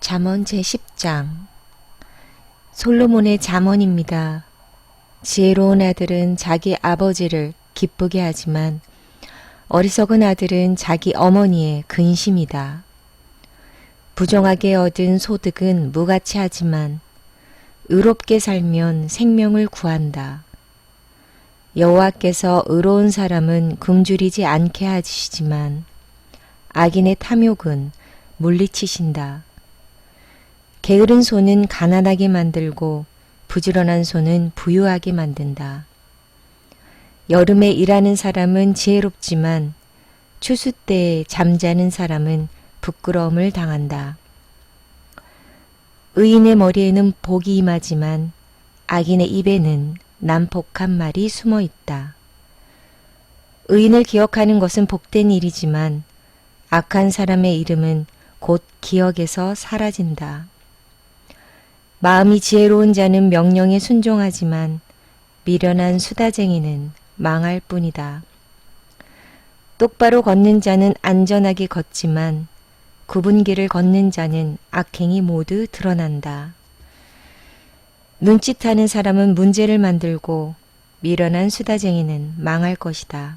잠언 제10장 솔로몬의 잠언입니다. 지혜로운 아들은 자기 아버지를 기쁘게 하지만 어리석은 아들은 자기 어머니의 근심이다. 부정하게 얻은 소득은 무가치 하지만 의롭게 살면 생명을 구한다. 여호와께서 의로운 사람은 굶주리지 않게 하시지만 악인의 탐욕은 물리치신다. 게으른 손은 가난하게 만들고 부지런한 손은 부유하게 만든다. 여름에 일하는 사람은 지혜롭지만 추수 때에 잠자는 사람은 부끄러움을 당한다. 의인의 머리에는 복이 임하지만 악인의 입에는 난폭한 말이 숨어 있다. 의인을 기억하는 것은 복된 일이지만 악한 사람의 이름은 곧 기억에서 사라진다. 마음이 지혜로운 자는 명령에 순종하지만 미련한 수다쟁이는 망할 뿐이다. 똑바로 걷는 자는 안전하게 걷지만 굽은 길을 걷는 자는 악행이 모두 드러난다. 눈짓하는 사람은 문제를 만들고 미련한 수다쟁이는 망할 것이다.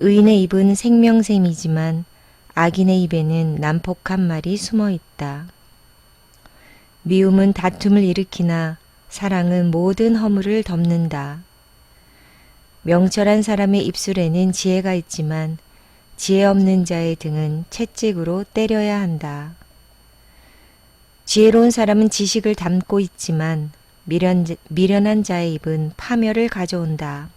의인의 입은 생명샘이지만 악인의 입에는 난폭한 말이 숨어 있다. 미움은 다툼을 일으키나 사랑은 모든 허물을 덮는다. 명철한 사람의 입술에는 지혜가 있지만 지혜 없는 자의 등은 채찍으로 때려야 한다. 지혜로운 사람은 지식을 담고 있지만 미련, 미련한 자의 입은 파멸을 가져온다.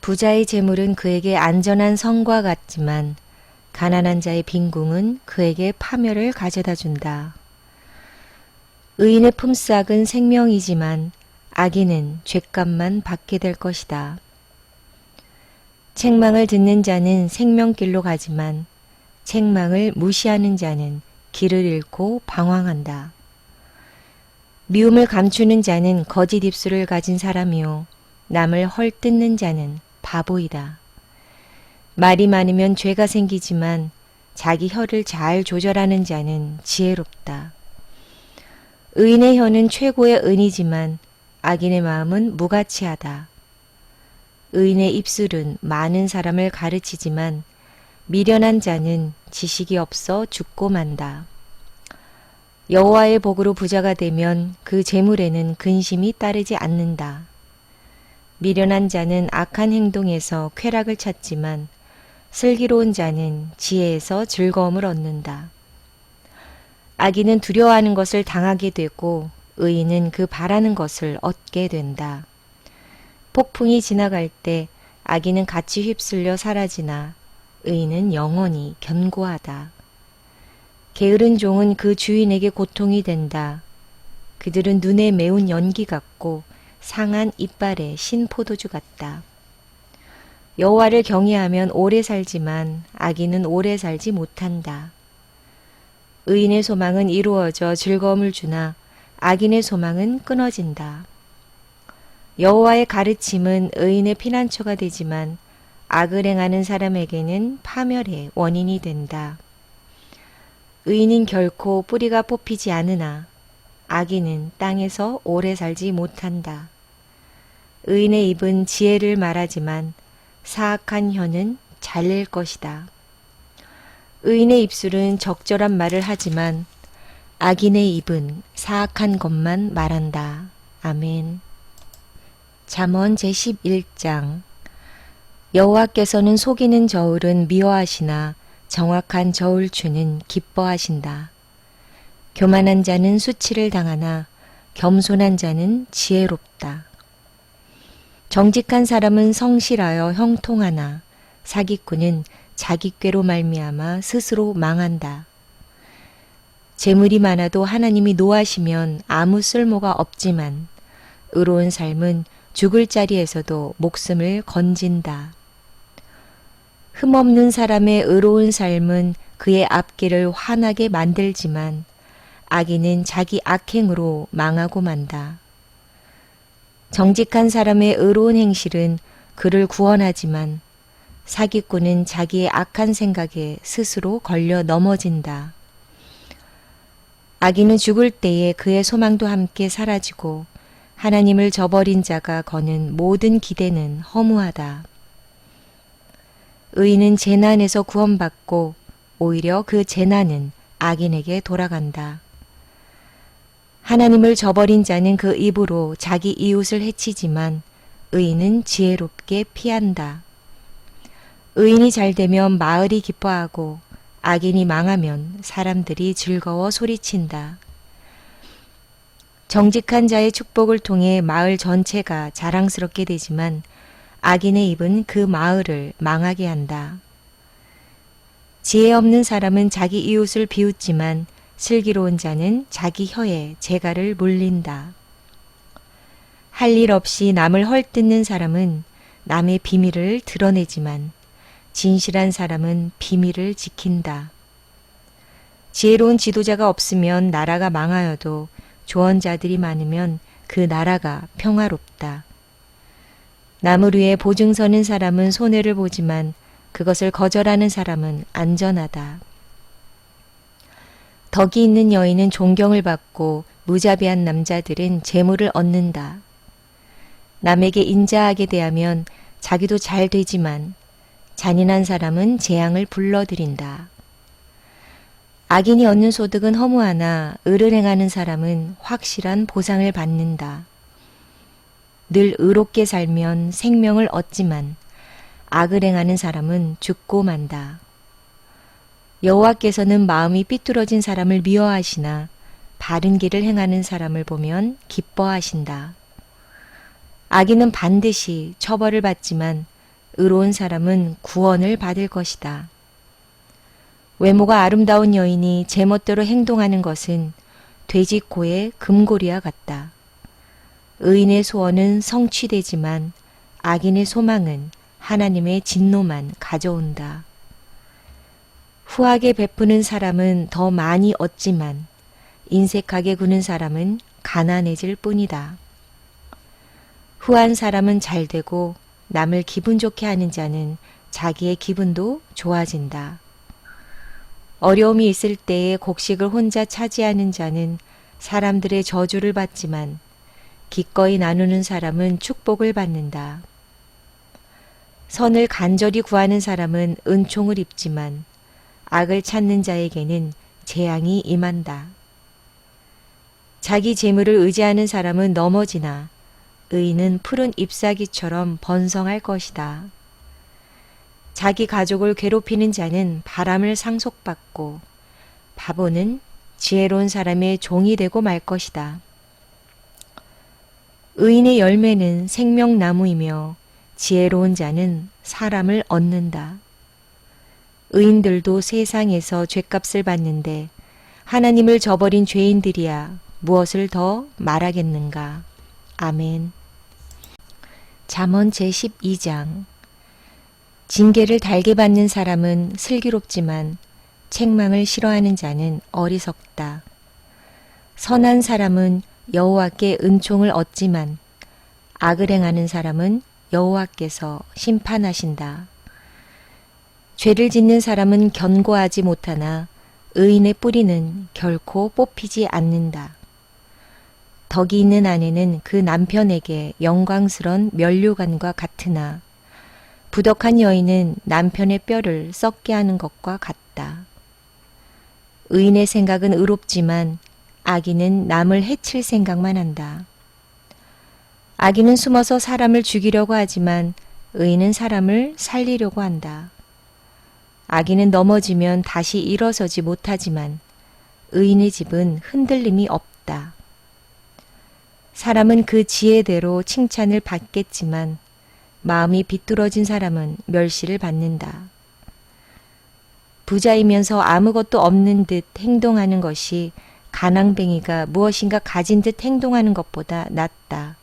부자의 재물은 그에게 안전한 성과 같지만 가난한 자의 빈궁은 그에게 파멸을 가져다 준다. 의인의 품삯은 생명이지만 악인은 죄값만 받게 될 것이다. 책망을 듣는 자는 생명길로 가지만 책망을 무시하는 자는 길을 잃고 방황한다. 미움을 감추는 자는 거짓 입술을 가진 사람이요 남을 헐뜯는 자는 바보이다. 말이 많으면 죄가 생기지만 자기 혀를 잘 조절하는 자는 지혜롭다. 의인의 혀는 최고의 은이지만 악인의 마음은 무가치하다. 의인의 입술은 많은 사람을 가르치지만 미련한 자는 지식이 없어 죽고 만다. 여호와의 복으로 부자가 되면 그 재물에는 근심이 따르지 않는다. 미련한 자는 악한 행동에서 쾌락을 찾지만 슬기로운 자는 지혜에서 즐거움을 얻는다. 악인은 두려워하는 것을 당하게 되고 의인은 그 바라는 것을 얻게 된다. 폭풍이 지나갈 때 악인은 같이 휩쓸려 사라지나 의인은 영원히 견고하다. 게으른 종은 그 주인에게 고통이 된다. 그들은 눈에 매운 연기 같고 상한 이빨에 신 포도주 같다. 여호와를 경외하면 오래 살지만 악인은 오래 살지 못한다. 의인의 소망은 이루어져 즐거움을 주나 악인의 소망은 끊어진다. 여호와의 가르침은 의인의 피난처가 되지만 악을 행하는 사람에게는 파멸의 원인이 된다. 의인은 결코 뿌리가 뽑히지 않으나 악인은 땅에서 오래 살지 못한다. 의인의 입은 지혜를 말하지만 사악한 혀는 잘릴 것이다. 의인의 입술은 적절한 말을 하지만 악인의 입은 사악한 것만 말한다. 아멘. 잠언 제11장 여호와께서는 속이는 저울은 미워하시나 정확한 저울추는 기뻐하신다. 교만한 자는 수치를 당하나 겸손한 자는 지혜롭다. 정직한 사람은 성실하여 형통하나 사기꾼은 자기 꾀로 말미암아 스스로 망한다. 재물이 많아도 하나님이 노하시면 아무 쓸모가 없지만 의로운 삶은 죽을 자리에서도 목숨을 건진다. 흠없는 사람의 의로운 삶은 그의 앞길을 환하게 만들지만 악인은 자기 악행으로 망하고 만다. 정직한 사람의 의로운 행실은 그를 구원하지만 사기꾼은 자기의 악한 생각에 스스로 걸려 넘어진다. 아기는 죽을 때에 그의 소망도 함께 사라지고 하나님을 저버린 자가 거는 모든 기대는 허무하다. 의인은 재난에서 구원받고 오히려 그 재난은 악인에게 돌아간다. 하나님을 저버린 자는 그 입으로 자기 이웃을 해치지만 의인은 지혜롭게 피한다. 의인이 잘 되면 마을이 기뻐하고 악인이 망하면 사람들이 즐거워 소리친다. 정직한 자의 축복을 통해 마을 전체가 자랑스럽게 되지만 악인의 입은 그 마을을 망하게 한다. 지혜 없는 사람은 자기 이웃을 비웃지만 슬기로운 자는 자기 혀에 재갈을 물린다. 할 일 없이 남을 헐뜯는 사람은 남의 비밀을 드러내지만 진실한 사람은 비밀을 지킨다. 지혜로운 지도자가 없으면 나라가 망하여도 조언자들이 많으면 그 나라가 평화롭다. 나물 위에 보증 서는 사람은 손해를 보지만 그것을 거절하는 사람은 안전하다. 덕이 있는 여인은 존경을 받고 무자비한 남자들은 재물을 얻는다. 남에게 인자하게 대하면 자기도 잘 되지만 잔인한 사람은 재앙을 불러들인다. 악인이 얻는 소득은 허무하나 의를 행하는 사람은 확실한 보상을 받는다. 늘 의롭게 살면 생명을 얻지만 악을 행하는 사람은 죽고 만다. 여호와께서는 마음이 삐뚤어진 사람을 미워하시나 바른 길을 행하는 사람을 보면 기뻐하신다. 악인은 반드시 처벌을 받지만 의로운 사람은 구원을 받을 것이다. 외모가 아름다운 여인이 제멋대로 행동하는 것은 돼지코의 금고리와 같다. 의인의 소원은 성취되지만 악인의 소망은 하나님의 진노만 가져온다. 후하게 베푸는 사람은 더 많이 얻지만 인색하게 구는 사람은 가난해질 뿐이다. 후한 사람은 잘 되고 남을 기분 좋게 하는 자는 자기의 기분도 좋아진다. 어려움이 있을 때에 곡식을 혼자 차지하는 자는 사람들의 저주를 받지만 기꺼이 나누는 사람은 축복을 받는다. 선을 간절히 구하는 사람은 은총을 입지만 악을 찾는 자에게는 재앙이 임한다. 자기 재물을 의지하는 사람은 넘어지나 의인은 푸른 잎사귀처럼 번성할 것이다. 자기 가족을 괴롭히는 자는 바람을 상속받고 바보는 지혜로운 사람의 종이 되고 말 것이다. 의인의 열매는 생명나무이며 지혜로운 자는 사람을 얻는다. 의인들도 세상에서 죄값을 받는데 하나님을 저버린 죄인들이야 무엇을 더 말하겠는가. 아멘. 잠언 제12장 징계를 달게 받는 사람은 슬기롭지만 책망을 싫어하는 자는 어리석다. 선한 사람은 여호와께 은총을 얻지만 악을 행하는 사람은 여호와께서 심판하신다. 죄를 짓는 사람은 견고하지 못하나 의인의 뿌리는 결코 뽑히지 않는다. 덕이 있는 아내는 그 남편에게 영광스런 면류관과 같으나 부덕한 여인은 남편의 뼈를 썩게 하는 것과 같다. 의인의 생각은 의롭지만 악인은 남을 해칠 생각만 한다. 악인은 숨어서 사람을 죽이려고 하지만 의인은 사람을 살리려고 한다. 악인은 넘어지면 다시 일어서지 못하지만 의인의 집은 흔들림이 없다. 사람은 그 지혜대로 칭찬을 받겠지만 마음이 비뚤어진 사람은 멸시를 받는다. 부자이면서 아무것도 없는 듯 행동하는 것이 가낭뱅이가 무엇인가 가진 듯 행동하는 것보다 낫다.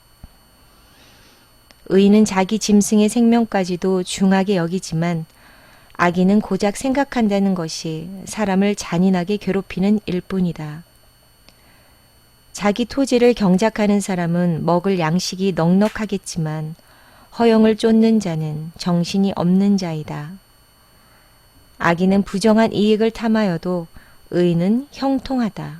의인은 자기 짐승의 생명까지도 중하게 여기지만 악인은 고작 생각한다는 것이 사람을 잔인하게 괴롭히는 일뿐이다. 자기 토지를 경작하는 사람은 먹을 양식이 넉넉하겠지만 허영을 쫓는 자는 정신이 없는 자이다. 악인은 부정한 이익을 탐하여도 의는 형통하다.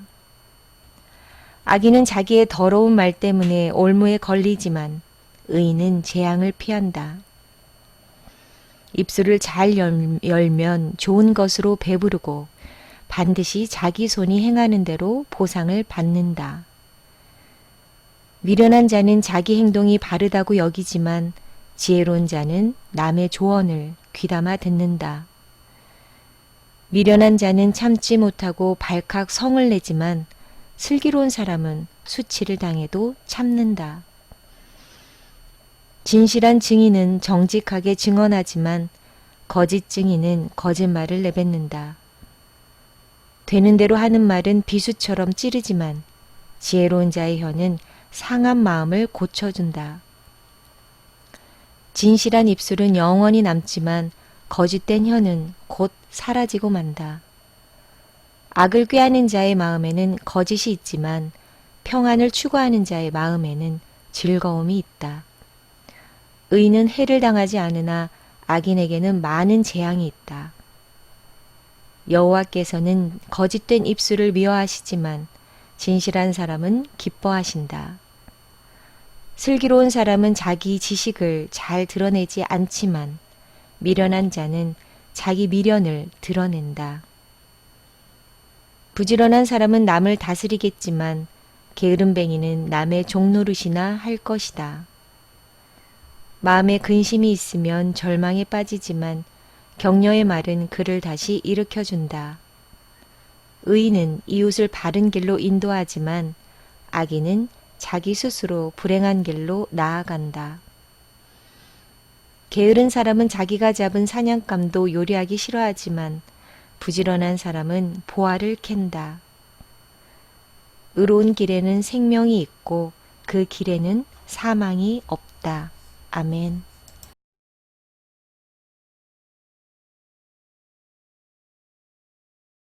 악인은 자기의 더러운 말 때문에 올무에 걸리지만 의인은 재앙을 피한다. 입술을 잘 열- 열면 좋은 것으로 배부르고 반드시 자기 손이 행하는 대로 보상을 받는다. 미련한 자는 자기 행동이 바르다고 여기지만 지혜로운 자는 남의 조언을 귀담아 듣는다. 미련한 자는 참지 못하고 발칵 성을 내지만 슬기로운 사람은 수치를 당해도 참는다. 진실한 증인은 정직하게 증언하지만 거짓 증인은 거짓말을 내뱉는다. 되는 대로 하는 말은 비수처럼 찌르지만 지혜로운 자의 혀는 상한 마음을 고쳐준다. 진실한 입술은 영원히 남지만 거짓된 혀는 곧 사라지고 만다. 악을 꾀하는 자의 마음에는 거짓이 있지만 평안을 추구하는 자의 마음에는 즐거움이 있다. 의인은 해를 당하지 않으나 악인에게는 많은 재앙이 있다. 여호와께서는 거짓된 입술을 미워하시지만 진실한 사람은 기뻐하신다. 슬기로운 사람은 자기 지식을 잘 드러내지 않지만 미련한 자는 자기 미련을 드러낸다. 부지런한 사람은 남을 다스리겠지만 게으름뱅이는 남의 종노릇이나 할 것이다. 마음에 근심이 있으면 절망에 빠지지만 격려의 말은 그를 다시 일으켜준다. 의인은 이웃을 바른 길로 인도하지만 악인은 자기 스스로 불행한 길로 나아간다. 게으른 사람은 자기가 잡은 사냥감도 요리하기 싫어하지만 부지런한 사람은 보화를 캔다. 의로운 길에는 생명이 있고 그 길에는 사망이 없다. 아멘.